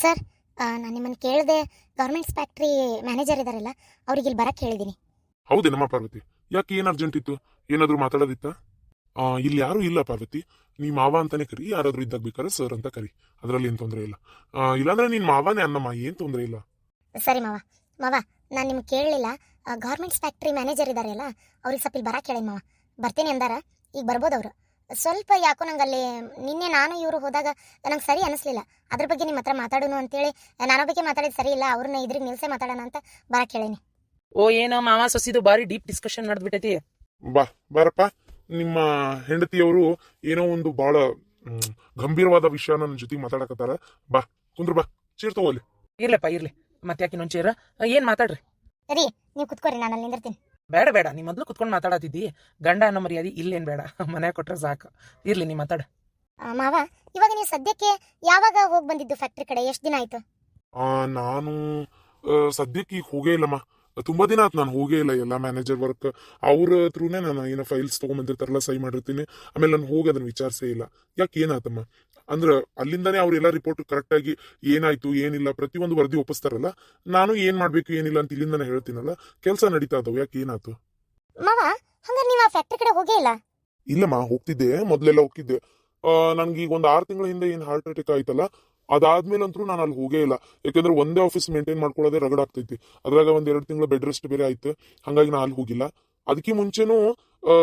Sir ನಾನು ನಿಮ್ಮನ್ನು ಕೇಳಿದೆ ಗೌರ್ಮೆಂಟ್ಸ್ ಫ್ಯಾಕ್ಟ್ರಿ ಮ್ಯಾನೇಜರ್ ಇದ್ದಾರಲ್ಲ ಅವ್ರಿಗೆ ಇಲ್ಲಿ ಬರಕ್ಕೆ ಹೇಳಿದ್ದೀನಿ ಹೌದೇನಮ್ಮ ಪಾರ್ವತಿ. ಯಾಕೆ ಏನು ಅರ್ಜೆಂಟ್ ಇತ್ತು? ಏನಾದರೂ ಮಾತಾಡೋದಿತ್ತ? ಇಲ್ಲಿ ಯಾರು ಇಲ್ಲ ಪಾರ್ವತಿ. ನೀ ಮಾವ ಅಂತಾನೆ ಕರಿ ಯಾರಾದರೂ ಇದ್ದಾಗ ಬೇಕಾದ್ರೆ ಸರ್ ಅಂತ ಕರಿ. ಅದರಲ್ಲಿ ಏನು ತೊಂದರೆ ಇಲ್ಲ. ಇಲ್ಲಾಂದ್ರೆ ನಿನ್ನ ಮಾವನೇ ಅನ್ನಮ್ಮ ಏನು ತೊಂದರೆ ಇಲ್ಲ? ಸರಿ ಮಾವ. ಮಾವ ನಾನು ನಿಮ್ಗೆ ಕೇಳಲಿಲ್ಲ. ಗೌರ್ಮೆಂಟ್ಸ್ ಫ್ಯಾಕ್ಟ್ರಿ ಮ್ಯಾನೇಜರ್ ಇದ್ದಾರಲ್ಲ ಅವ್ರಿಗೆ ಸ್ವಲ್ಪ ಇಲ್ಲಿ ಬರಕ್ಕೆ ಹೇಳಿ ಮಾವ. ಬರ್ತೀನಿ ಅಂದಾರ ಈಗ ಬರ್ಬೋದು ಅವರು. ಸ್ವಲ್ಪ ಯಾಕೋ ನಂಗೆ ಅಲ್ಲಿ ನಿನ್ನೆ ನಾನು ಇವರು ಹೋದಾಗ ನಂಗೆ ಸರಿ ಅನಿಸ್ಲಿಲ್ಲ. ಅದ್ರ ಬಗ್ಗೆ ನಿಮ್ಮ ಹತ್ರ ಮಾತಾಡೋಣ ಅಂತೇಳಿ ನಾನು ಬಗ್ಗೆ ಮಾತಾಡಿದ ಸರಿ ಇಲ್ಲ ಅವ್ರನ್ನ ಇದ್ರಿಗೆ ನಿಲ್ಸೆ ಮಾತಾಡೋಣ ಅಂತ ಬರ ಕೇಳೇನಿ. ಓ ಏನೋ ಮಾವ ಸೊಸಿದು ಬಾರಿ ಡೀಪ್ ಡಿಸ್ಕಷನ್ ನಡೆದ್ಬಿಟ್ಟೈತಿ ಬಾ ಬಾರಪ್ಪ. ನಿಮ್ಮ ಹೆಂಡತಿಯವರು ಏನೋ ಒಂದು ಬಹಳ ಗಂಭೀರವಾದ ವಿಷಯ ನನ್ನ ಜೊತೆ ಮಾತಾಡಕತ್ತಾರ. ಬಾ ಕುಂದ್ರ ಬಾ. ಚೀರ್ ತಗೋಲಿ ಇರ್ಲಪ್ಪ ಇರ್ಲಿ. ಮತ್ತೆ ಯಾಕೆ ಇನ್ನೊಂದು ಚೇರ? ಏನ್ ಮಾತಾಡ್ರಿ? ಸರಿ ನೀವು ಕುತ್ಕೋರಿ ನಾನು ಅಲ್ಲಿ ನಿಂದಿರ್ತೀನಿ. ಬೇಡ ಬೇಡ. ನೀ ಮೊದ್ಲು ಕುತ್ಕೊಂಡು ಮಾತಾಡತಿದ್ದಿ. ಗಂಡ ಅನ್ನೋ ಮರ್ಯಾದೆ ಇಲ್ಲೇನ್ ಬೇಡ. ಮನೆ ಕೊಟ್ರೆ ಸಾಕು. ಇರ್ಲಿ ನೀ ಮಾತಾಡ. ಮಾವ ಇವಾಗ ನೀವು ಸದ್ಯಕ್ಕೆ ಯಾವಾಗ ಹೋಗಿ ಬಂದಿದ್ದು ಫ್ಯಾಕ್ಟ್ರಿ ಕಡೆ? ಎಷ್ಟು ದಿನ ಆಯ್ತು? ಆ, ನಾನು ಆ, ಸದ್ಯಕ್ಕೆ ಈಗ ಹೋಗೇ ಇಲ್ಲಮ್ಮ ತುಂಬಾ ದಿನ ಆಯ್ತು ನಾನು ಹೋಗೇ ಇಲ್ಲ. ಎಲ್ಲ ಮ್ಯಾನೇಜರ್ ವರ್ಕ್ ಅವ್ರ ಥ್ರೂನೇ ನಾನು ಏನೋ ಫೈಲ್ಸ್ ತಗೊಂಬಂದಿರ್ತಾರಲ್ಲ ಸೈ ಮಾಡಿರ್ತೀನಿ. ಆಮೇಲೆ ನಾನು ಹೋಗಿ ಅದನ್ನ ವಿಚಾರಿಸೇ ಇಲ್ಲ. ಯಾಕೆ ಏನಾತಮ್ಮ? ಅಂದ್ರೆ ಅಲ್ಲಿಂದಾನೇ ಅವ್ರೆಲ್ಲ ರಿಪೋರ್ಟ್ ಕರೆಕ್ಟಾಗಿ ಏನಾಯ್ತು ಏನಿಲ್ಲ ಪ್ರತಿಯೊಂದು ವರದಿ ಒಪ್ಪಿಸ್ತಾರಲ್ಲ ನಾನು ಏನ್ ಮಾಡ್ಬೇಕು ಏನಿಲ್ಲ ಅಂತ ಇಲ್ಲಿಂದಾನೆ ಹೇಳ್ತೀನಲ್ಲ ಕೆಲಸ ನಡೀತಾ ಇದಾವೆ ಯಾಕೆ ಏನಾಯ್ತು? ಮಾವ ಹಂಗಾರೆ ನೀವು ಆ ಫ್ಯಾಕ್ಟ್ರಿ ಕಡೆ ಹೋಗೇ ಇಲ್ಲ? ಇಲ್ಲಮ್ಮ ಹೋಗ್ತಿದ್ದೆ ಮೊದ್ಲೆಲ್ಲ ಹೋಗ್ತಿದ್ದೆ. ನನ್ಗೆ ಈಗ ಒಂದು ಆರು ತಿಂಗಳ ಹಿಂದೆ ಏನು ಹಾರ್ಟ್ ಅಟ್ಯಾಕ್ ಆಯ್ತಲ್ಲ ಅದಾದ್ಮೇಲಂತೂ ನಾನು ಅಲ್ಲಿ ಹೋಗೇ ಇಲ್ಲ. ಯಾಕಂದ್ರೆ ಒಂದೇ ಆಫೀಸ್ ಮೇಂಟೈನ್ ಮಾಡ್ಕೊಳ್ಳೋದೇ ರಗಡ್ ಆಗ್ತೈತಿ. ಅದ್ರಾಗ ಒಂದ್ ಎರಡು ತಿಂಗಳ ಬೆಡ್ ರೆಸ್ಟ್ ಬೇರೆ ಆಯ್ತು. ಹಂಗಾಗಿ ನಾನು ಅಲ್ಲಿ ಹೋಗಿಲ್ಲ. ಅದಕ್ಕೆ ಮುಂಚೆನೂ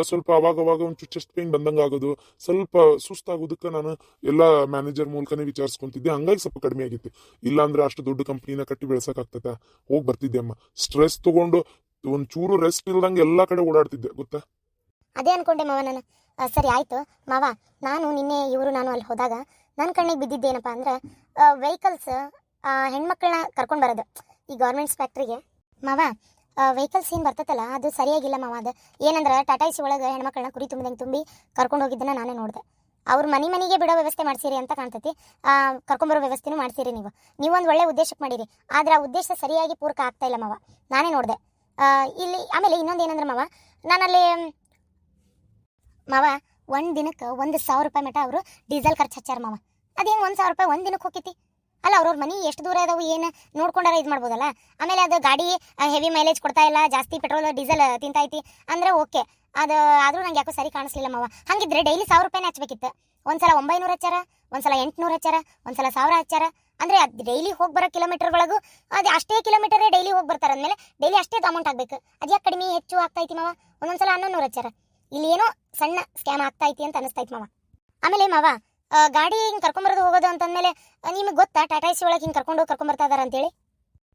ಸ್ವಲ್ಪ ಅವಾಗ ಅವಾಗ ಒಂದು ಚೆಸ್ಟ್ ಪೇನ್ ಬಂದಂಗ ಆಗೋದು. ಸ್ವಲ್ಪ ಸುಸ್ತಾಗೋದಕ್ಕೆ ನಾನು ಎಲ್ಲ ಮ್ಯಾನೇಜರ್ ಮೂಲಕನೇ ವಿಚಾರಿಸ್ಕೊಂತಿದ್ದೆ. ಹಂಗಾಗಿ ಸ್ವಲ್ಪ ಕಡಿಮೆ ಆಗಿತ್ತು. ಇಲ್ಲಾಂದ್ರೆ ಅಷ್ಟು ದೊಡ್ಡ ಕಂಪ್ನಿನ ಕಟ್ಟಿ ಬೆಳ್ಸಕ್ ಆಗ್ತದ? ಹೋಗಿ ಬರ್ತಿದ್ದೆ ಅಮ್ಮ. ಸ್ಟ್ರೆಸ್ ತಗೊಂಡು ಒಂದ್ ಚೂರು ರೆಸ್ಟ್ ಇಲ್ದಂಗೆ ಎಲ್ಲ ಕಡೆ ಓಡಾಡ್ತಿದ್ದೆ. ಗೊತ್ತಾ? ಅದೇ ಅನ್ಕೊಂಡೆ ಮಾವ ನಾನು. ಸರಿ ಆಯ್ತು. ಮಾವ, ನಾನು ನಿನ್ನೆ ಇವರು ನಾನು ಅಲ್ಲಿ ಹೋದಾಗ ನನ್ನ ಕಣ್ಣಿಗೆ ಬಿದ್ದಿದ್ದೇನಪ್ಪ ಅಂದ್ರೆ ವೆಹಿಕಲ್ಸ್ ಹೆಣ್ಮಕ್ಳನ್ನ ಕರ್ಕೊಂಡು ಬರೋದು. ಈ ಗೌರ್ಮೆಂಟ್ಸ್ ಫ್ಯಾಕ್ಟ್ರಿಗೆ ಮಾವ ವೆಹಿಕಲ್ಸ್ ಸೀನ್ ಬರ್ತೈತಲ್ಲ, ಅದು ಸರಿಯಾಗಿಲ್ಲ ಮಾವ, ಅದು ಏನಂದ್ರೆ ಟಾಟಾ ಸಿ ಒಳಗೆ ಹೆಣ್ಮಕ್ಳನ್ನ ಕುರಿ ತುಂಬಿದಂಗೆ ತುಂಬಿ ಕರ್ಕೊಂಡು ಹೋಗಿದ್ದನ್ನ ನಾನೇ ನೋಡಿದೆ. ಅವ್ರ ಮನೆ ಮನೆಗೆ ಬಿಡೋ ವ್ಯವಸ್ಥೆ ಮಾಡ್ಸಿರಿ ಅಂತ ಕಾಣ್ತೈತಿ. ಕರ್ಕೊಂಬರೋ ವ್ಯವಸ್ಥೆನೂ ಮಾಡ್ಸಿರಿ ನೀವು. ನೀವೊಂದು ಒಳ್ಳೆ ಉದ್ದೇಶಕ್ಕೆ ಮಾಡಿರಿ. ಆದ್ರೆ ಆ ಉದ್ದೇಶ ಸರಿಯಾಗಿ ಪೂರ್ಕ ಆಗ್ತಾ ಇಲ್ಲ ಮಾವ. ನಾನೇ ನೋಡಿದೆ. ಇಲ್ಲಿ, ಆಮೇಲೆ ಇನ್ನೊಂದು ಏನಂದ್ರೆ ಮಾವ, ನಾನಲ್ಲಿ, ಮಾವ, ಒಂದು ದಿನಕ್ಕೆ ಒಂದು ಸಾವಿರ ರೂಪಾಯಿ ಮಟ್ಟ ಅವರು ಡೀಸೆಲ್ ಖರ್ಚು ಹಚ್ಚಾರ ಮಾವ. ಅದೇನು ಒಂದು ಸಾವಿರ ರೂಪಾಯಿ ಒಂದು ದಿನಕ್ಕೆ ಹೋಗಿತಿ ಅಲ್ಲ, ಅವ್ರವ್ರ ಮನೆ ಎಷ್ಟು ದೂರ ಇದಾವೆ ಏನು ನೋಡ್ಕೊಂಡಾರ ಇದು ಮಾಡ್ಬೋದಲ್ಲ? ಆಮೇಲೆ ಅದು ಗಾಡಿ ಹೆವಿ ಮೈಲೇಜ್ ಕೊಡ್ತಾ ಇಲ್ಲ, ಜಾಸ್ತಿ ಪೆಟ್ರೋಲ್ ಡೀಸೆಲ್ ತಿಂತೈತಿ ಅಂದ್ರೆ ಓಕೆ. ಅದು ಆದರೂ ನಂಗೆ ಯಾಕೋ ಸರಿ ಕಾಣಿಸ್ಲಿಲ್ಲ ಮಾವ. ಹಾಗಿದ್ರೆ ಡೈಲಿ ಸಾವಿರ ರೂಪಾಯಿನೇ ಹಚ್ಬೇಕಿತ್ತು. ಒಂದ್ಸಲ ಒಂಬೈನೂರು ಹಚ್ಚಾರ, ಒಂದ್ಸಲ ಎಂಟ್ನೂರು ಹಚ್ಚಾರ, ಒಂದ್ಸಲ ಸಾವಿರ ಹಚ್ಚಾರ. ಅಂದ್ರೆ ಅದು ಡೈಲಿ ಹೋಗಿ ಬರೋ ಕಿಲೋಮೀಟರ್ಗಳಿಗೂ ಅದು ಅಷ್ಟೇ ಕಿಲೋಮೀಟರೇ ಡೈಲಿ ಹೋಗಿ ಬರ್ತಾರೆ. ಅಂದಮೇಲೆ ಡೈಲಿ ಅಷ್ಟೇ ಅಮೌಂಟ್ ಆಗ್ಬೇಕು. ಅದ್ಯಾಕೆ ಕಡಿಮೆ ಹೆಚ್ಚು ಆಗ್ತೈತಿ ಮಾವ? ಒಂದೊಂದ್ಸಲ ಹನ್ನೊಂದು ನೂರು ಹಚ್ಚಾರ. ಇಲ್ಲಿ ಏನೋ ಸಣ್ಣ ಸ್ಕ್ಯಾಮ್ ಆಗ್ತೈತಿ ಅಂತ ಅನಿಸ್ತೈತಿ ಮಾವ. ಆಮೇಲೆ ಮಾವ ಗಾಡಿ ಹಿಂಗೆ ಕರ್ಕೊಂಬರೋದು ಹೋಗೋದು ಅಂತಂದ್ಮೇಲೆ ನಿಮಗೆ ಗೊತ್ತಾ? ಟಾಟಾ ಸಿ ಒಳಗೆ ಹಿಂಗೆ ಕರ್ಕೊಂಡು ಕರ್ಕೊಂಬರ್ತಾ ಇದಾರೆ ಅಂತೇಳಿ?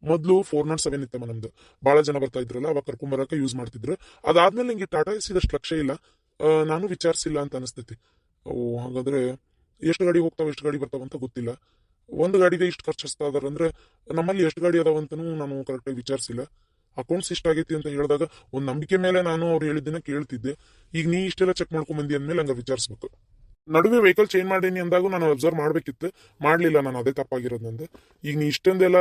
ಮೊದಲು ಫೋರ್ ನಾಟ್ ಸೆವೆನ್ ಇತ್ತಮ್ಮ ನಮ್ದು. ಬಹಳ ಜನ ಬರ್ತಾ ಇದ್ರಲ್ಲ, ಅವಾಗ ಕರ್ಕೊಂಬರಕ್ಕೆ ಯೂಸ್ ಮಾಡ್ತಿದ್ರು. ಅದಾದ್ಮೇಲೆ ನಿಂಗೆ ಟಾಟಾ ಎಸಿದಷ್ಟು ಲಕ್ಷ ಇಲ್ಲ. ನಾನು ವಿಚಾರಿಸಿಲ್ಲ ಅಂತ ಅನಿಸ್ತೈತಿ. ಓ, ಹಾಗಾದ್ರೆ ಎಷ್ಟು ಗಾಡಿ ಹೋಗ್ತಾವೆ, ಎಷ್ಟು ಗಾಡಿ ಬರ್ತಾವ ಅಂತ ಗೊತ್ತಿಲ್ಲ. ಒಂದು ಗಾಡಿಗೆ ಇಷ್ಟು ಖರ್ಚಿಸ್ತಾ ಇದಾರೆ ಅಂದ್ರೆ, ನಮ್ಮಲ್ಲಿ ಎಷ್ಟು ಗಾಡಿ ಅದಾವ ಅಂತನೂ ನಾನು ಕರೆಕ್ಟಾಗಿ ವಿಚಾರಿಸಿಲ್ಲ. ಅಕೌಂಟ್ಸ್ ಇಷ್ಟ ಆಗೈತಿ ಅಂತ ಹೇಳಿದಾಗ ಒಂದು ನಂಬಿಕೆ ಮೇಲೆ ನಾನು ಅವ್ರು ಹೇಳಿದ್ದನ್ನ ಕೇಳ್ತಿದ್ದೆ. ಈಗ ನೀ ಇಷ್ಟೆಲ್ಲ ಚೆಕ್ ಮಾಡ್ಕೊಂಬಂದಿ ಅಂದ್ಮೇಲೆ ಹಂಗ ವಿಚಾರಿಸ್ಬೇಕು. ನಡುವೆ ವೆಹಿಕಲ್ ಚೇಂಜ್ ಮಾಡೀನಿ ಅಂದಾಗ ನಾನು ಅಬ್ಸರ್ವ್ ಮಾಡ್ಬೇಕಿತ್ತು. ಮಾಡಲಿಲ್ಲ ನಾನು ಅದೇ ತಪ್ಪಾಗಿರೋದು ನಂದು. ಈಗ ನೀ ಇಷ್ಟೊಂದೆಲ್ಲ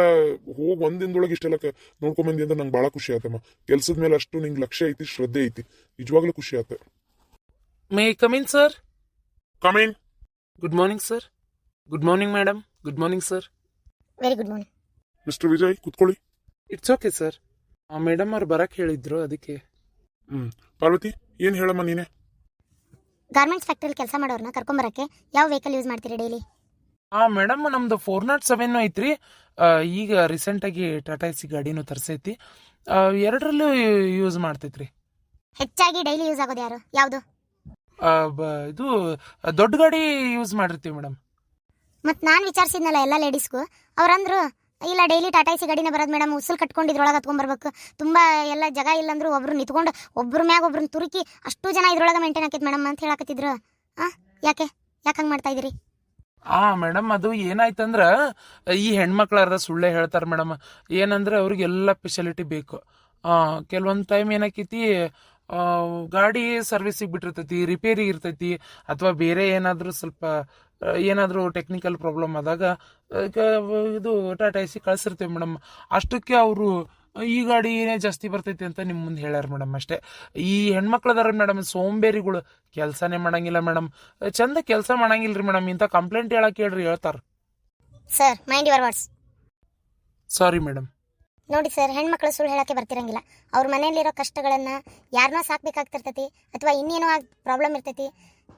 ಹೋಗಿ ಒಂದಿನದೊಳಗೆ ಇಷ್ಟೆಲ್ಲ ನೋಡ್ಕೊಂಬಂದಿ ಅಂದ್ರೆ ನಂಗೆ ಭಾಳ ಖುಷಿ ಆತಮ್ಮ. ಕೆಲಸದ ಮೇಲೆ ಅಷ್ಟು ನಿಂಗೆ ಲಕ್ಷ್ಯ ಐತಿ ಶ್ರದ್ಧೆ ಐತಿ. ನಿಜವಾಗ್ಲೂ ಖುಷಿ ಆತ. May come in sir come in good morning sir good morning madam good morning sir very good morning mister Vijay ಕುತ್ಕೊಳ್ಳಿ. ಇಟ್ಸ್ ಓಕೆ ಸರ್ ಮೇಡಮ್ ಅವ್ರು ಬರಕ್ಕೆ ಹೇಳಿದ್ರು ಅದಕ್ಕೆ. ಹ್ಮ್. ಪಾರ್ವತಿ ಏನು ಹೇಳಮ್ಮ ನೀನೆ? ಗಾರ್ಮೆಂಟ್ಸ್ ಫ್ಯಾಕ್ಟ್ರಿಲಿ ಕೆಲಸ ಮಾಡೋರ್ನ ಕರ್ಕೊಂಬರಕ್ಕೆ ಯಾವ ವೆಹಿಕಲ್ ಯೂಸ್ ಮಾಡ್ತೀರಿ ಡೈಲಿ? ಆ ಮೇಡಮ್ ನಮ್ದು ಫೋರ್ ನಾಟ್ ಸೆವೆನ್ ಐತ್ರಿ. ಈಗ ರೀಸೆಂಟಾಗಿ ಟಾಟಾ ಎಸಿ ಗಾಡಿನೂ ತರ್ಸೈತಿ. ಎರಡರಲ್ಲೂ ಯೂಸ್ ಮಾಡ್ತೈತ್ರಿ. ಹೆಚ್ಚಾಗಿ ಡೈಲಿ ಯೂಸ್ ಆಗೋದು ಯಾರು? ಯಾವುದು? ಆ, ಬ- ಇದು ದೊಡ್ಡ ಗಾಡಿ ಯೂಸ್ ಮಾಡಿರ್ತೀವಿ ಮೇಡಮ್. ಮತ್ತು ನಾನು ವಿಚಾರಿಸಿದ್ನಲ್ಲ ಎಲ್ಲ ಲೇಡೀಸ್ಗೂ ಅವ್ರಂದ್ರು ಇಲ್ಲ ಡೈಲಿ ಟಾಟಾ ಸಿ ಗಾಡಿನೇ ಬರೋದು ಮೇಡಮ್ ಉಸಲ್ ಕಟ್ಕೊಂಡು ಇದ್ರೊಳಗೆ ಹತ್ಕೊಂಡ್ಬರ್ಬೇಕು ತುಂಬ ಎಲ್ಲ ಜಾಗ ಇಲ್ಲಂದ್ರೂ ಒಬ್ರು ನಿಂತ್ಕೊಂಡು ಒಬ್ರ ಮ್ಯಾಗ ಒಬ್ರನ್ನ ತುರುಕಿ ಅಷ್ಟು ಜನ ಇದ್ರೊಳಗೆ ಮೇಂಟೈನ್ ಆಕೈತೆ ಮೇಡಮ್ ಅಂತ ಹೇಳಕತ್ತಿದ್ರು. ಆ, ಯಾಕೆ? ಯಾಕೆ ಹಂಗೆ ಮಾಡ್ತಾ ಇದ್ದೀರಿ? ಆ ಮೇಡಮ್ ಅದು ಏನಾಯ್ತಂದ್ರ, ಈ ಹೆಣ್ಮಕ್ಳಾರ ಸುಳ್ಳೆ ಹೇಳ್ತಾರೆ ಮೇಡಮ್ ಏನಂದ್ರೆ ಅವ್ರಿಗೆಲ್ಲ ಫೆಸಿಲಿಟಿ ಬೇಕು. ಕೆಲವೊಂದು ಟೈಮ್ ಏನಾಕೈತಿ ಗಾಡಿ ಸರ್ವಿಸಿಗೆ ಬಿಟ್ಟಿರ್ತೈತಿ ರಿಪೇರಿ ಇರ್ತೈತಿ ಅಥವಾ ಬೇರೆ ಏನಾದರೂ ಸ್ವಲ್ಪ ಏನಾದರೂ ಟೆಕ್ನಿಕಲ್ ಪ್ರಾಬ್ಲಮ್ ಆದಾಗ ಇದು ಟಾಟಾ ಎಸಿ ಕಳ್ಸಿರ್ತೀವಿ ಮೇಡಮ್ ಅಷ್ಟಕ್ಕೆ ಅವರು ಈ ಗಾಡಿನೇ ಜಾಸ್ತಿ ಬರ್ತೈತಿ ಅಂತ ನಿಮ್ಮ ಮುಂದೆ ಹೇಳ್ಯಾರ ಮೇಡಮ್ ಅಷ್ಟೇ. ಈ ಹೆಣ್ಮಕ್ಳದಾರ ಮೇಡಮ್ ಸೋಂಬೇರಿಗಳು ಕೆಲಸನೇ ಮಾಡಂಗಿಲ್ಲ ಮೇಡಮ್ ಚಂದ ಕೆಲಸ ಮಾಡಂಗಿಲ್ರಿ ಮೇಡಮ್ ಇಂಥ ಕಂಪ್ಲೇಂಟ್ ಹೇಳಕ್ಕೆ ಹೇಳ್ರಿ ಹೇಳ್ತಾರ. Sir mind your words sorry madam ನೋಡಿ ಸರ್, ಹೆಣ್ಮಕ್ಳು ಸುಳ್ಳು ಹೇಳಕ್ಕೆ ಬರ್ತಿರಂಗಿಲ್ಲ. ಅವ್ರ ಮನೆಯಲ್ಲಿರೋ ಕಷ್ಟಗಳನ್ನು ಯಾರನ್ನೋ ಸಾಕ್ಬೇಕಾಗ್ತಿರ್ತೈತಿ ಅಥವಾ ಇನ್ನೇನೋ ಪ್ರಾಬ್ಲಮ್ ಇರ್ತೈತಿ,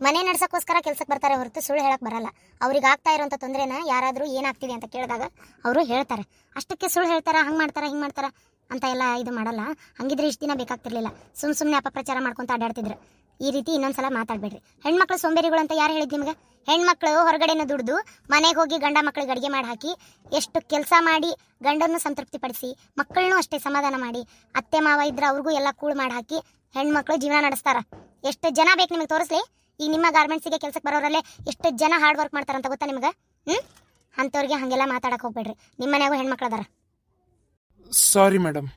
ಮನೆ ನಡ್ಸಕ್ಕೋಸ್ಕರ ಕೆಲ್ಸಕ್ಕೆ ಬರ್ತಾರೆ ಹೊರತು ಸುಳ್ಳು ಹೇಳಕ್ಕೆ ಬರಲ್ಲ. ಅವ್ರಿಗೆ ಆಗ್ತಾ ಇರೋಂಥ ತೊಂದರೆನ ಯಾರಾದರೂ ಏನಾಗ್ತಿದೆ ಅಂತ ಕೇಳಿದಾಗ ಅವರು ಹೇಳ್ತಾರೆ. ಅಷ್ಟಕ್ಕೆ ಸುಳ್ಳು ಹೇಳ್ತಾರೆ, ಹಂಗೆ ಮಾಡ್ತಾರೆ, ಹಿಂಗೆ ಮಾಡ್ತಾರೆ ಅಂತ ಎಲ್ಲ ಇದು ಮಾಡಲ್ಲ. ಹಂಗಿದ್ರೆ ಇಷ್ಟು ದಿನ ಬೇಕಾಗ್ತಿರ್ಲಿಲ್ಲ. ಸುಮ್ ಸುಮ್ಮನೆ ಅಪಪ್ರಚಾರ ಮಾಡ್ಕೊಂತ ಅಡ್ಡಾಡ್ತಿದ್ರು. ಈ ರೀತಿ ಇನ್ನೊಂದ್ಸಲ ಮಾತಾಡ್ಬೇಡ್ರಿ. ಹೆಣ್ಮಕ್ಳು ಸೋಂಬೇರಿಗಳು ಅಂತ ಯಾರು ಹೇಳಿದ್ ನಿಮ್ಗೆ? ಹೆಣ್ಮಕ್ಳು ಹೊರಗಡೆನ ದುಡ್ದು ಮನೆಗೆ ಹೋಗಿ ಗಂಡ ಮಕ್ಳಿಗೆ ಅಡುಗೆ ಮಾಡಿ ಹಾಕಿ ಎಷ್ಟು ಕೆಲಸ ಮಾಡಿ ಗಂಡನ್ನು ಸಂತೃಪ್ತಿಪಡಿಸಿ ಮಕ್ಕಳನ್ನೂ ಅಷ್ಟೇ ಸಮಾಧಾನ ಮಾಡಿ ಅತ್ತೆ ಮಾವ ಇದ್ರೆ ಅವ್ರಿಗೂ ಎಲ್ಲ ಕೂಳು ಮಾಡಿ ಹಾಕಿ ಹೆಣ್ಮಕ್ಳು ಜೀವನ ನಡೆಸ್ತಾರ. ಎಷ್ಟು ಜನ ಬೇಕು ನಿಮಗೆ ತೋರಿಸ್ಲಿ? ಈ ನಿಮ್ಮ ಗಾರ್ಮೆಂಟ್ಸಿಗೆ ಕೆಲಸಕ್ಕೆ ಬರೋರಲ್ಲೇ ಎಷ್ಟು ಜನ ಹಾರ್ಡ್ ವರ್ಕ್ ಮಾಡ್ತಾರಂತ ಗೊತ್ತಾ ನಿಮ್ಗೆ? ಹ್ಞೂ ಅಂಥವ್ರಿಗೆ ಹಾಗೆಲ್ಲ ಮಾತಾಡಕ್ಕೆ ಹೋಗ್ಬೇಡ್ರಿ. ನಿಮ್ಮ ಮನೆಯಾಗೂ ಹೆಣ್ಮಕ್ಳು ಅದಾರ. ಸಾರಿ ಮೇಡಮ್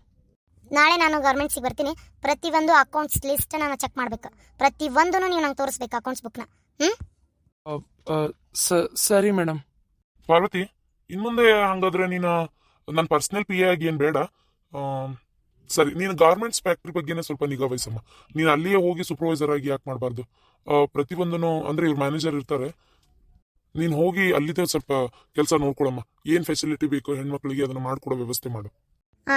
ನಾಳೆ ನಾನು ಗೌರ್ಮೆಂಟ್ಸಿಗೆ ಬರ್ತೀನಿ. ಪ್ರತಿಯೊಂದು ಅಕೌಂಟ್ಸ್ ಲಿಸ್ಟ್ ನಾನು ಚೆಕ್ ಮಾಡ್ಬೇಕು. ಪ್ರತಿಯೊಂದೂ ನೀವು ನಂಗೆ ತೋರಿಸ್ಬೇಕು ಅಕೌಂಟ್ಸ್ ಬುಕ್ನ ಹ್ಞೂ ಸರಿ ಮೇಡಮ್ ಪಾರ್ವತಿ ಇನ್ಮುಂದೆ ಹಂಗಾದ್ರೆ ನೀನು ನನ್ನ ಪರ್ಸನಲ್ ಪಿ ಎ ಆಗಿ ಏನು ಬೇಡ. ಸರಿ ನೀನು ಗಾರ್ಮೆಂಟ್ಸ್ ಫ್ಯಾಕ್ಟ್ರಿ ಬಗ್ಗೆನೇ ಸ್ವಲ್ಪ ನಿಗಾ ವಹಿಸಮ್ಮ. ನೀನು ಅಲ್ಲಿಯೇ ಹೋಗಿ ಸೂಪರ್ವೈಸರ್ ಆಗಿ ಯಾಕೆ ಮಾಡಬಾರ್ದು. ಪ್ರತಿಯೊಂದನ್ನು ಅಂದ್ರೆ ಇವ್ರ ಮ್ಯಾನೇಜರ್ ಇರ್ತಾರೆ. ನೀನು ಹೋಗಿ ಅಲ್ಲಿದ್ದೇ ಸ್ವಲ್ಪ ಕೆಲಸ ನೋಡ್ಕೊಳಮ್ಮ. ಏನು ಫೆಸಿಲಿಟಿ ಬೇಕು ಹೆಣ್ಮಕ್ಳಿಗೆ ಅದನ್ನು ಮಾಡ್ಕೊಡೋ ವ್ಯವಸ್ಥೆ ಮಾಡು. ಆ,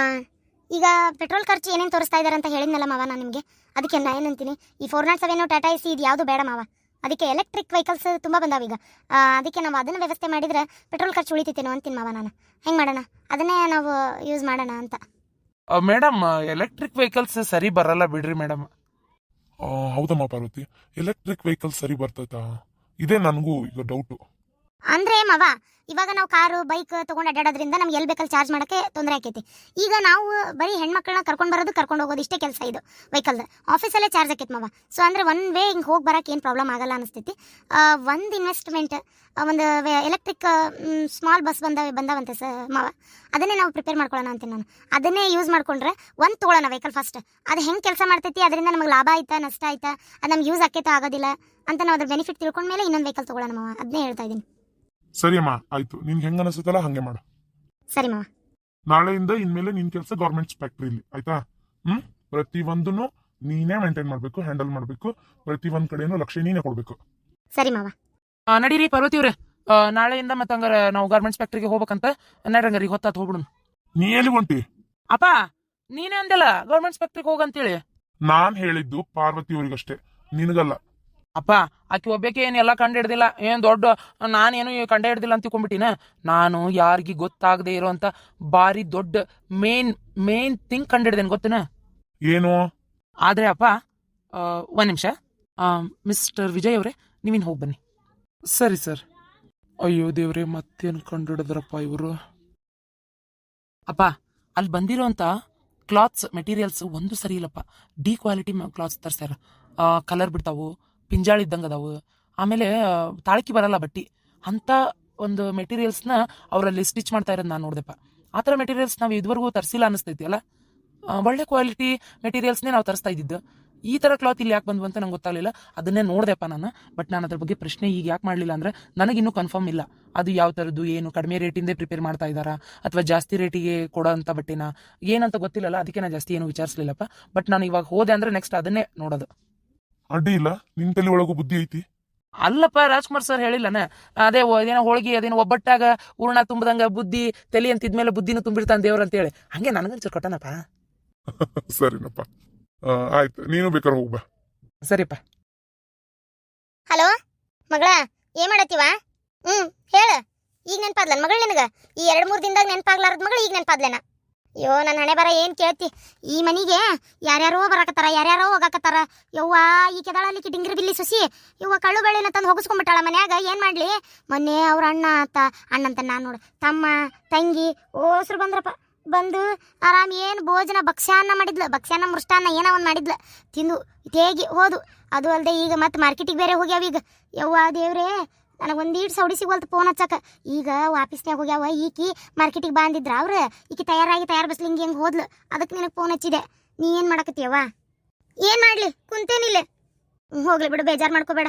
ಈಗ ಪೆಟ್ರೋಲ್ ಖರ್ಚು ಏನೇನು ತೋರಿಸ್ತಾ ಇದ್ದಾರೆ ಅಂತ ಹೇಳಿದ್ನಲ್ಲ ಮಾವ ನಾನು ನಿಮಗೆ? ಅದಕ್ಕೆ ನಾನು ಏನಂತೀನಿ ಈ four not seven Tata AC ಇದು ಯಾವುದು ಬೇಡ ಮಾವ. ಅದಕ್ಕೆ ಎಲೆಕ್ಟ್ರಿಕ್ ವೆಹಿಕಲ್ಸ್ ತುಂಬ ಬಂದಾವ ಈಗ. ಅದಕ್ಕೆ ನಾವು ಅದನ್ನು ವ್ಯವಸ್ಥೆ ಮಾಡಿದರೆ ಪೆಟ್ರೋಲ್ ಖರ್ಚು ಉಳಿತೈತೇನೋ ಅಂತೀನಿ ಮಾವ ನಾನು. ಹೆಂಗೆ ಮಾಡೋಣ? ಅದನ್ನೇ ನಾವು ಯೂಸ್ ಮಾಡೋಣ ಅಂತ. ಮೇಡಮ್ ಎಲೆಕ್ಟ್ರಿಕ್ ವೆಹಿಕಲ್ಸ್ ಸರಿ ಬರಲ್ಲ ಬಿಡ್ರಿ ಮೇಡಮ್ ಹೌದಮ್ಮ ಪಾರ್ವತಿ. ಎಲೆಕ್ಟ್ರಿಕ್ ವೆಹಿಕಲ್ಸ್ ಸರಿ ಬರ್ತೈತಾ? ಇದೇ ನನಗೂ ಈಗ ಡೌಟು ಅಂದ್ರೆ ಮಾವ, ಇವಾಗ ನಾವು ಕಾರು, ಬೈಕ್ ತಗೊಂಡು ಅಡ್ಡಾಡೋದ್ರಿಂದ ನಮ್ಗೆ ಎಲ್ಲಿ ಬೇಕಲ್ಲಿ ಚಾರ್ಜ್ ಮಾಡೋಕ್ಕೆ ತೊಂದರೆ ಆಕೈತಿ. ಈಗ ನಾವು ಬರೀ ಹೆಣ್ಮಕ್ಳನ್ನ ಕರ್ಕೊಂಡು ಬರೋದು, ಕರ್ಕೊಂಡು ಹೋಗೋದು ಇಷ್ಟೇ ಕೆಲಸ ಇದು ವೆಹಿಕಲ್ದು ಆಫೀಸಲ್ಲೇ ಚಾರ್ಜ್ ಆಕೈತಿ ಮವ. ಸೊ ಅಂದರೆ ಒನ್ ವೇ ಹಿಂಗೆ ಹೋಗಿ ಬರೋಕೆ ಏನು ಪ್ರಾಬ್ಲಮ್ ಆಗಲ್ಲ ಅನಿಸ್ತೈತಿ. ಒಂದು ಇನ್ವೆಸ್ಟ್ಮೆಂಟ್ ಒಂದು ಎಲೆಕ್ಟ್ರಿಕ್ ಸ್ಮಾಲ್ ಬಸ್ ಬಂದ, ಬಂದವಂತೆ ಸ, ಮಾವ. ಅದನ್ನೇ ನಾವು ಪ್ರಿಪೇರ್ ಮಾಡ್ಕೊಳ್ಳೋಣ ಅಂತೀನಿ ನಾನು. ಅದನ್ನೇ ಯೂಸ್ ಮಾಡ್ಕೊಂಡ್ರೆ ಒಂದು ತೊಗೊಳ್ಳೋಣ ವೆಹಿಕಲ್ ಫಸ್ಟ್ ಅದು ಹೆಂಗೆ ಕೆಲಸ ಮಾಡ್ತೈತಿ, ಅದರಿಂದ ನಮಗೆ ಲಾಭ ಆಯ್ತಾ, ನಷ್ಟ ಆಯ್ತಾ, ಅದು ನಮ್ಗೆ ಯೂಸ್ ಆಕೈತಾ, ಆಗೋದಿಲ್ಲ ಅಂತ ನಾವು ಅದ್ರ ಬೆನಿಫಿಟ್ ತಿಳ್ಕೊಂಡ್ಮೇಲೆ ಇನ್ನೊಂದು ವೆಹಿಕಲ್ ತೊಗೊಳ್ಳೋಣ ಮಾವ. ಅದನ್ನೇ ಹೇಳ್ತಾ ಇದ್ದೀನಿ ಸರಿ ಅಮ್ಮ ಆಯ್ತು. ನಿನ್ಗೆ ಹೆಂಗ ಅನಿಸುತ್ತಲ್ಲ ಹಂಗೆ ಮಾಡು. ಸರಿ ಮಾವ. ನಾಳೆಯಿಂದ ಇನ್ಮೇಲೆ ನಿನ್ ಕೆಲಸ ಗೌರ್ಮೆಂಟ್ಸ್ ಫ್ಯಾಕ್ಟ್ರಿಲಿ ಆಯ್ತಾ? ಹ್ಮ್? ಪ್ರತಿ ಒಂದನ್ನು ನೀನೇ ಮೇಂಟೈನ್ ಮಾಡ್ಬೇಕು ಹ್ಯಾಂಡಲ್ ಮಾಡ್ಬೇಕು. ಪ್ರತಿ ಒಂದ್ ಕಡೆನೂ ಲಕ್ಷ್ಯ ನೀನೇ ಕೊಡ್ಬೇಕು. ಸರಿ ಮಾವ. ನಡೀರಿ ಪಾರ್ವತಿ ಅವ್ರೆ. ಆ, ನಾಳೆಯಿಂದ ಮತ್ತೆ ಹಂಗಾರ ನಾವು ಗಾರ್ಮೆಂಟ್ಸ್ ಫ್ಯಾಕ್ಟ್ರಿಗೆ ಹೋಗ್ಬೇಕಂತ ನಡ್ರಂಗಾರಿ ಹೊತ್ತಾತ್ ಹೋಗ್ಬಿಡು ನೀ ಎಲ್ಲಿ ಹೊಂಟಿ? ಅಪ್ಪ ನೀನೇ ಅಂದಲ್ಲ ಗೌರ್ಮೆಂಟ್ಸ್ ಫ್ಯಾಕ್ಟ್ರಿಗೆ ಹೋಗಂತೇಳಿ. ನಾನ್ ಹೇಳಿದ್ದು ಪಾರ್ವತಿ ಅವ್ರಿಗಷ್ಟೇ. ನಿನಗಲ್ಲ. ಅಪ್ಪ ಆಕೆ ಒಬ್ಬಾಕೆ ಏನು ಎಲ್ಲ ಕಂಡು ಹಿಡ್ದಿಲ್ಲ? ಏನು ದೊಡ್ಡ ನಾನೇನು ಕಂಡು ಹಿಡ್ದಿಲ್ಲ ಅಂತ ತಿಳ್ಕೊಂಬಿಟ್ಟಿನ ನಾನು ಯಾರಿಗೆ ಗೊತ್ತಾಗದೆ ಇರೋಂಥ ಭಾರಿ ದೊಡ್ಡ ಮೇನ್ ಮೇನ್ ಥಿಂಗ್ ಕಂಡು ಹಿಡ್ದೇನೆ ಗೊತ್ತೇನ? ಏನು? ಆದರೆ ಅಪ್ಪ ಒಂದು ನಿಮಿಷ. ಮಿಸ್ಟರ್ ವಿಜಯ್ ಅವರೇ ನೀವಿನ್ ಹೋಗಿ ಬನ್ನಿ. ಸರಿ ಸರ್. ಅಯ್ಯೋ ದೇವ್ರೆ ಮತ್ತೇನು ಕಂಡು ಹಿಡಿದ್ರಪ್ಪ ಇವರು? ಅಪ್ಪ ಅಲ್ಲಿ ಬಂದಿರೋಂಥ ಕ್ಲಾತ್ಸ್ ಮೆಟೀರಿಯಲ್ಸ್ ಒಂದು ಸರಿ ಇಲ್ಲಪ್ಪ. ಡಿ ಕ್ವಾಲಿಟಿ ಕ್ಲಾತ್ಸ್ ತರ್ಸ್ಯಾರ. ಕಲರ್ ಬಿಡ್ತಾವು? ಪಿಂಜಾಳ ಇದ್ದಂಗೆ ಅದಾವು. ಆಮೇಲೆ ತಾಳಕಿ ಬರಲ್ಲ ಬಟ್ಟಿ. ಅಂಥ ಒಂದು ಮೆಟೀರಿಯಲ್ಸ್ನ ಅವರಲ್ಲಿ ಸ್ಟಿಚ್ ಮಾಡ್ತಾ ಇರೋದು ನಾನು ನೋಡಿದೆಪ್ಪ. ಆ ಥರ ಮೆಟೀರಿಯಲ್ಸ್ ನಾವು ಇದುವರೆಗೂ ತರಿಸಿಲ್ಲ ಅನ್ನಿಸ್ತೈತಿ ಅಲ್ಲ? ಒಳ್ಳೆ ಕ್ವಾಲಿಟಿ ಮೆಟೀರಿಯಲ್ಸ್ನೇ ನಾವು ತರಿಸ್ತಾ ಇದ್ದಿದ್ದು. ಈ ಥರ ಕ್ಲಾತ್ ಇಲ್ಲಿ ಯಾಕೆ ಬಂದ್ವು ಅಂತ ನಂಗೆ ಗೊತ್ತಾಗಲಿಲ್ಲ. ಅದನ್ನೇ ನೋಡಿದೆಪ್ಪ ನಾನು. ಬಟ್ ನಾನು ಅದ್ರ ಬಗ್ಗೆ ಪ್ರಶ್ನೆ ಈಗ ಯಾಕೆ ಮಾಡಲಿಲ್ಲ ಅಂದರೆ ನನಗಿನ್ನೂ ಕನ್ಫರ್ಮ್ ಇಲ್ಲ. ಅದು ಯಾವ ಥರದ್ದು, ಏನು, ಕಡಿಮೆ ರೇಟಿಂದೇ ಪ್ರಿಪೇರ್ ಮಾಡ್ತಾ ಇದ್ದಾರಾ? ಅಥವಾ ಜಾಸ್ತಿ ರೇಟಿಗೆ ಕೊಡೋಂಥ ಬಟ್ಟೆನ? ಏನಂತ ಗೊತ್ತಿಲ್ಲಲ್ಲ, ಅದಕ್ಕೆ ನಾನು ಜಾಸ್ತಿ ಏನು ವಿಚಾರಿಸಲಿಲ್ಲಪ್ಪ. ಬಟ್ ನಾನು ಇವಾಗ ಹೋದೆ ಅಂದರೆ ನೆಕ್ಸ್ಟ್ ಅದನ್ನೇ ನೋಡೋದು. ಅಡ್ಡಿ ಇಲ್ಲ? ನಿನ್ ತಲೆ ಒಳಗೂ ಬುದ್ಧಿ ಐತಿ? ಅಲ್ಲಪ್ಪ ರಾಜ್ಕುಮಾರ್ ಸರ್ ಹೇಳಿಲ್ಲನ? ಅದೇ ಏನೋ ಹೋಳಿಗೆ ಅದೇನೋ ಒಬ್ಬಟ್ಟಾಗ ಹೂರ್ಣ ತುಂಬದಂಗ ಬುದ್ಧಿ ತಲೆ ಅಂತಿದ್ಮೇಲೆ ಬುದ್ಧಿನೂ ತುಂಬಿರ್ತಾನೆ ದೇವ್ರ ಅಂತ ಹೇಳಿ ಹಂಗೆ ನನಗಂಚೂರು ಕೊಟ್ಟನಪ್ಪ. ಸರಿನಪ್ಪ. ಆಯ್ತು ನೀನು ಬೇಕಾದ್ರೆ ಹೋಗ್ಬಾ ಸರಿಪ್ಪ. ಹಲೋ? ಮಗಳ ಏನ್ ಮಾಡತ್ತೀವ? ಹ್ಮ್ ಹೇಳ. ಈಗ ನೆನ್ಪಾದ್ಲ? ಮಗಳ ನಿನಗ? ಈ ಎರಡ್ ಮೂರ್ ದಿನದಾಗ ನೆನ್ಪಾಗ್ಲಾರ್ದ ಮಗಳು ಈಗ ನೆನ್ಪಾದ್ಲೇನ? ಅಯ್ಯೋ ನನ್ನ ಹಣೆ ಬರ ಏನು ಕೇಳ್ತಿ? ಈ ಮನಿಗೆ ಯಾರ್ಯಾರೋ ಬರಾಕತ್ತಾರ, ಯಾರ್ಯಾರೋ ಹೋಗಾಕತ್ತಾರ. ಯವ್ವ, ಈ ಕೆದಾಳಲ್ಲಿ ಡಿಂಗ್ರಿ ಬಿಲ್ಲಿ ಸುಸಿ. ಯವ್ವ, ಕಳ್ಳು ಬೆಳೆನ ತಂದು ಹೋಗಿಸ್ಕೊಂಡ್ಬಿಟ್ಟಾಳ ಮನ್ಯಾಗ, ಏನ್ ಮಾಡ್ಲಿ? ಮೊನ್ನೆ ಅವ್ರ ಅಣ್ಣ ಆತ ಅಣ್ಣಂತ ನಾನು ನೋಡು. ತಮ್ಮ, ತಂಗಿ, ಓಸ್ರು ಬಂದ್ರಪ್ಪ. ಬಂದು ಆರಾಮ್ ಏನು ಭೋಜನ ಭಕ್ಷ್ಯಾನ್ನ ಮಾಡಿದ್ಲು. ಭಕ್ಷ್ಯಾನ್ನ ಮೃಷ್ಟಾನ್ನ ಏನೋ ಒಂದು ಮಾಡಿದ್ಲು. ತಿಂದು, ತೇಗಿ ಹೋದು. ಅದು ಅಲ್ಲದೆ ಈಗ ಮತ್ತೆ ಮಾರ್ಕೆಟಿಗೆ ಬೇರೆ ಹೋಗ್ಯಾವ ಈಗ. ಯವ್ವ, ದೇವ್ರೇ ನನಗೆ ಒಂದೀಟ್ ಸೌಡಿ ಸಿಗೋಲ್ತು ಫೋನ್ ಹಚ್ಚಕ. ಈಗ ಆಫೀಸ್ನ್ಯಾಗ ಹೋಗ್ಯಾವ, ಈಕಿ ಮಾರ್ಕೆಟಿಗೆ ಬಂದಿದ್ರ ಅವ್ರ, ಈಕಿ ತಯಾರಾಗಿ ತಯಾರು ಬಸ್ಲಿ ಹಿಂಗೆ ಹೋದ್ಲು ಅದಕ್ಕೆ ನಿನಗೆ ಫೋನ್ ಹಚ್ಚಿದೆ. ನೀ ಏನು ಮಾಡಕತ್ತೀಯವ್ವ? ಏನು ಮಾಡಲಿ? ಕುಂತೇನಿಲ್ಲ. ಹೋಗ್ಲಿ ಬಿಡು, ಬೇಜಾರು ಮಾಡ್ಕೋಬೇಡ.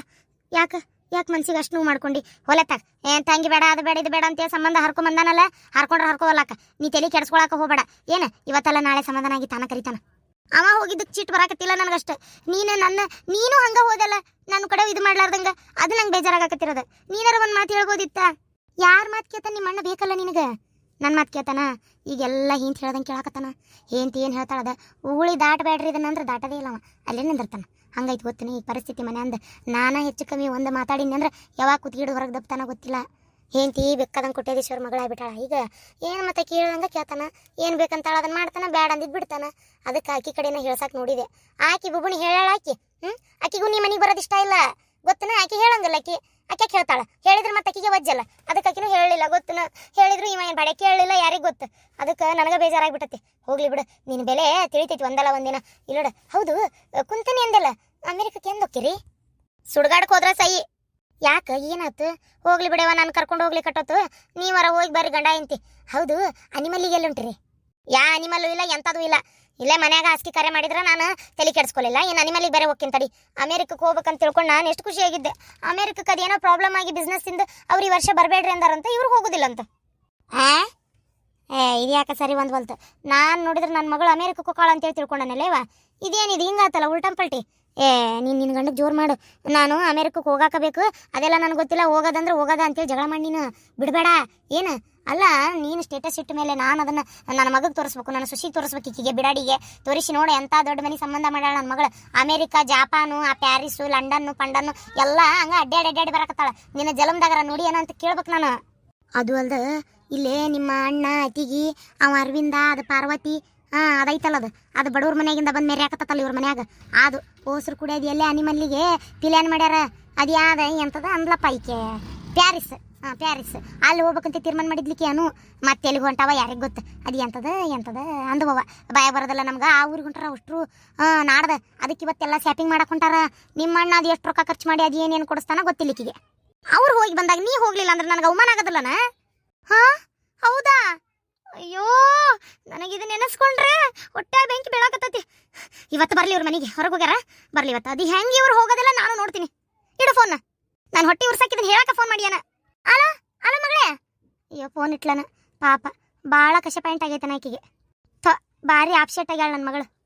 ಯಾಕೆ? ಯಾಕೆ ಮನ್ಸಿಗೆ ಅಷ್ಟು ನೋವು ಮಾಡ್ಕೊಂಡು? ಹೊಲತ್ತಾಗ ಏನ್ ತಂಗಿ ಬೇಡ, ಅದು ಬೇಡ, ಇದು ಬೇಡ ಅಂತೇಳಿ ಸಂಬಂಧ ಹರ್ಕೊಂಬಂದಾನಲ್ಲ ಹರ್ಕೊಂಡ್ರೆ ಹರ್ಕೋವಲ್ಲಾಕ. ನೀ ತಲೆ ಕೆಡ್ಸ್ಕೊಳಕ ಹೋಗಬೇಡ. ಏನು? ಇವತ್ತಲ್ಲ ನಾಳೆ ಸಮಾಧಾನ ಆಗಿ ತಾನ ಕರಿತಾನ. ಅವ ಹೋಗಿದ್ದಕ್ಕೆ ಚೀಟ್ ಬರಾಕತ್ತಿಲ್ಲ ನನಗಷ್ಟ. ನೀನು ನನ್ನ, ನೀನು ಹಂಗ ಹೋದಲ್ಲ, ನನ್ನ ಕಡೆ ಇದು ಮಾಡ್ಲಾರ್ದಂಗ, ಅದು ನಂಗೆ ಬೇಜಾರಾಗಕತ್ತಿರೋದು. ನೀನಾರ ಒಂದು ಮಾತು ಹೇಳ್ಬೋದಿತ್ತ? ಯಾರ ಮಾತು ಕೇತ ನಿಮ್ಮ ಅಣ್ಣ ಬೇಕಲ್ಲ ನಿನಗೆ? ನನ್ನ ಮಾತು ಕೇಳ್ತಾನ? ಈಗೆಲ್ಲ ಹಿಂತ ಹೇಳ್ದಂಗೆ ಕೇಳಾಕತ್ತಾನ. ಏಂತ ಏನು ಹೇಳ್ತಾಳದ? ಉಗುಳಿ ದಾಟಬೇಡ್ರಿ, ಇದನ್ನ ಅಂದ್ರೆ ಇಲ್ಲ ಇಲ್ಲವ ಅಲ್ಲೇ ನಿಂದಿರ್ತಾನ. ಹಂಗೈತೆ ಗೊತ್ತಿನ, ಈ ಪರಿಸ್ಥಿತಿ ಮನೆ ಅಂದ ನಾನು ಹೆಚ್ಚು ಕಮ್ಮಿ ಒಂದು ಮಾತಾಡಿನಿ ಅಂದ್ರೆ ಯಾವಾಗ ಕುತ್ಗಿಡು ಹೊರಗೆ ದಪ್ತಾನ ಗೊತ್ತಿಲ್ಲ. ಹೆಂಡತಿ ಬೇಕಾದಂಗೆ ಕೊಟ್ಟೇದೇಶ್ವರ ಮಗಳಾಗ್ಬಿಟ್ಟಾಳ. ಈಗ ಏನು ಮತ್ತೆ ಕೇಳ್ದಂಗೆ ಕೇಳ್ತಾನ? ಏನು ಬೇಕಂತಾಳ ಅದನ್ನ ಮಾಡ್ತಾನ? ಬ್ಯಾಡ ಅಂದಿದ್ದು ಬಿಡ್ತಾನ? ಅದಕ್ಕೆ ಆಕಿ ಕಡೆನ ಹೇಳ್ಸಕ್ಕೆ ನೋಡಿದೆ. ಆಕಿ ಬುಬುಣಿ ಹೇಳಾಳ ಆಕಿ. ಹ್ಞೂ ಆಕಿಗೂ ನೀ ಮನೆಗೆ ಬರೋದು ಇಷ್ಟ ಇಲ್ಲ. ಗೊತ್ತನ? ಆಕಿ ಹೇಳಂಗಿಲ್ಲ ಆಕಿ. ಆಕೆ ಹೇಳ್ತಾಳ? ಹೇಳಿದ್ರೆ ಮತ್ತೆ ಆಕಿಗೆ ವಜ್ಜಲ್ಲ. ಅದಕ್ಕೆ ಆಕಿನೂ ಹೇಳಲಿಲ್ಲ. ಗೊತ್ತನ? ಹೇಳಿದ್ರು ಇವ ಏನು ಬಡ ಕೇಳಲಿಲ್ಲ, ಯಾರಿಗೆ ಗೊತ್ತು? ಅದಕ್ಕೆ ನನಗೆ ಬೇಜಾರಾಗ್ಬಿಟ್ಟತಿ. ಹೋಗ್ಲಿ ಬಿಡು. ನಿನ್ನ ಬೆಲೆ ತಿಳಿತೈತಿ ಒಂದಲ್ಲ ಒಂದಿನ. ಇಲ್ಲಡ. ಹೌದು, ಕುಂತನಿ ಅಂದಲ್ಲ. ಅಮೆರಿಕಕ್ಕೆ ಎಂದು ಸುಡ್ಗಾಡ್ಕೋದ್ರ ಸುಡ್ಗಾಡಕ್ಕೆ ಸೈ ಯಾಕೆ ಏನಾಯ್ತು ಹೋಗ್ಲಿ ಬಿಡವ ನಾನು ಕರ್ಕೊಂಡು ಹೋಗ್ಲಿ ಕಟ್ಟೋತು. ನೀವರ ಹೋಗಿ ಬರ್ರಿ ಗಂಡ ಎಂತಿ ಹೌದು ಅನಿಮಲ್ಲಿಗೆ ಎಲ್ಲುಂಟ್ರಿ. ಯಾ ಅನಿಮಲ್ಲು ಇಲ್ಲ ಎಂಥದ್ದು ಇಲ್ಲ. ಇಲ್ಲೇ ಮನ್ಯಾಗ ಹಾಸಿಗೆ ಕರೆ ಮಾಡಿದ್ರೆ ನಾನು ತಲೆ ಕೆಡಿಸ್ಕೊಳ್ಳಿಲ್ಲ ಏನು ಅನಿಮಲಿಗೆ ಬೇರೆ ಹೋಗ್ತೀನಿ ತಡಿ. ಅಮೇರಿಕಕ್ಕೆ ಹೋಗ್ಬೇಕಂತ ತಿಳ್ಕೊಂಡು ನಾನು ಎಷ್ಟು ಖುಷಿಯಾಗಿದ್ದೆ. ಅಮೇರಿಕಕ್ಕೆ ಅದೇನೋ ಪ್ರಾಬ್ಲಮ್ ಆಗಿ ಬಿಸ್ನೆಸ್ಸಿಂದ ಅವ್ರು ಈ ವರ್ಷ ಬರಬೇಡ್ರಿ ಅಂದಾರಂತ ಇವ್ರಿಗೆ ಹೋಗೋದಿಲ್ಲ ಅಂತ ಆ? ಏ, ಇದು ಯಾಕೆ ಸರಿ ಒಂದು ಹೊಲ್ತು ನಾನು ನೋಡಿದ್ರೆ ನನ್ನ ಮಗಳು ಅಮೇರಿಕಕ್ಕೆ ಹೋಗಾಳ ಅಂತೇಳಿ ತಿಳ್ಕೊಂಡನಲ್ಲೇವಾ? ಇದೇನಿದು, ಹಿಂಗಾತಲ್ಲ ಉಲ್ಟಂ ಪಲ್ಟಿ ಏ, ನೀನು ನಿನ್ನ ಗಂಡಕ್ಕೆ ಜೋರು ಮಾಡು. ನಾನು ಅಮೇರಿಕಕ್ಕೆ ಹೋಗಾಕಬೇಕು. ಅದೆಲ್ಲ ನನಗೆ ಗೊತ್ತಿಲ್ಲ. ಹೋಗೋದಂದ್ರೆ ಹೋಗೋದ ಅಂತೇಳಿ ಜಗಳ ಮಾಡಿ ನೀನು. ಬಿಡಬೇಡ. ಏನು? ಅಲ್ಲ, ನೀನು ಸ್ಟೇಟಸ್ ಇಟ್ಟ ಮೇಲೆ ನಾನು ಅದನ್ನು ನನ್ನ ಮಗಗೆ ತೋರಿಸ್ಬೇಕು, ನನ್ನ ಸುಶಿಗೆ ತೋರಿಸ್ಬೇಕು, ಈಕಿಗೆ ಬಿಡಾಡಿಗೆ. ತೋರಿಸಿ ನೋಡು ಎಂಥ ದೊಡ್ಡ ಮನೆ ಸಂಬಂಧ ಮಾಡ್ಯಾಳ ನನ್ನ ಮಗಳು. ಅಮೇರಿಕ, ಜಾಪಾನು, ಆ ಪ್ಯಾರಿಸು, ಲಂಡನ್ನು, ಪಂಡನ್ನು, ಎಲ್ಲ ಹಂಗೆ ಅಡ್ಡಾಡಿ ಅಡ್ಡಾಡಿ ಬರಕತ್ತಾಳ. ನಿನ್ನ ಜಲಮ್ದಾಗರ ನೋಡಿ ಏನೋ ಅಂತ ಕೇಳ್ಬೇಕು ನಾನು. ಅದು ಅಲ್ದ, ಇಲ್ಲೇ ನಿಮ್ಮ ಅಣ್ಣ ಅತಿಗಿ ಅವ ಅರವಿಂದ, ಅದು ಪಾರ್ವತಿ ಹಾ, ಅದೈತಲ್ಲ ಅದು. ಅದು ಬಡವ್ರ ಮನೆಯಾಗಿಂದ ಬಂದು ಮೇರೆ ಹಾಕತ್ತಲ್ಲ ಇವ್ರ ಮನ್ಯಾಗ. ಅದು ಓಸ್ರು ಕುಡಿಯೋದು ಎಲ್ಲೇ ಅನಿಮಲ್ಲಿಗೆ ಪಿಲ್ಯಾನ್ ಮಾಡ್ಯಾರ? ಅದು ಯಾವ್ದ? ಎಂತದ ಅಂದ್ಲಪ್ಪ ಈಕೆ. ಪ್ಯಾರಿಸ್. ಹಾಂ, ಪ್ಯಾರಿಸ್. ಅಲ್ಲಿ ಹೋಗ್ಬೇಕಂತ ತೀರ್ಮಾನ ಮಾಡಿದ್ಲಿಕ್ಕೆ ಏನು ಮತ್ತೆ ಎಲ್ಲಿಗೆ ಹೊಂಟವ ಯಾರಿಗೆ ಗೊತ್ತು. ಅದು ಎಂಥದ ಎಂತದ ಅಂದ್ಬವ ಭಯ ಬರೋದಲ್ಲ ನಮ್ಗೆ. ಆ ಊರಿಗೆ ಹೊಂಟಾರ ಅಷ್ಟು ಹಾಂ, ನಾಡ್ದ. ಅದಕ್ಕೆ ಇವತ್ತೆಲ್ಲ ಶಾಪಿಂಗ್ ಮಾಡಕ್ಕೆ ಹೊಂಟಾರ. ನಿಮ್ಮ ಅಣ್ಣ ಅದು ಎಷ್ಟು ರೊಕ್ಕ ಖರ್ಚು ಮಾಡಿ ಅದು ಏನೇನು ಕೊಡಿಸ್ತಾನ ಗೊತ್ತಿಲ್ಲಿಕ್ಕಿಗೆ ಅವ್ರು ಹೋಗಿ ಬಂದಾಗ ನೀ ಹೋಗ್ಲಿಲ್ಲ ಅಂದ್ರೆ ನನಗೆ ಅವಮಾನ ಆಗೋದಿಲ್ಲನ? ಹಾ ಹೌದಾ ಅಯ್ಯೋ ನನಗೆ ಹೊಟ್ಟೆ ಬೆಂಕಿ ಬೀಳಾಕತ್ತೈತಿ. ಇವತ್ತು ಬರ್ಲಿ ಇವ್ರ ಮನೆಗೆ. ಹೊರಗೆ ಹೋಗ್ಯಾರ? ಬರ್ಲಿ ಇವತ್ತು. ಅದು ಹೆಂಗೆ ಇವ್ರು ಹೋಗೋದಿಲ್ಲ ನಾನು ನೋಡ್ತೀನಿ. ಇಡು ಫೋನ್ ನಾನು ಹೊಟ್ಟೆ ಉರ್ಸಾಕಿದ್ದೀನಿ ಹೇಳಕ್ಕೆ ಫೋನ್ ಮಾಡ್ಯಾನ. ಅಲೋ? ಅಲೋ ಮಗಳೇ? ಅಯ್ಯೋ ಫೋನ್ ಇಟ್ಲನ. ಪಾಪ. ಭಾಳ ಕಷ್ಟ ಪಾಯಿಂಟ್ ಆಗೈತೆ ಆಕಿಗೆ. ಥ, ಭಾರಿ ಆಪ್ಸೆಟ್ ಆಗ್ಯಾಳ ನನ್ನ ಮಗಳು.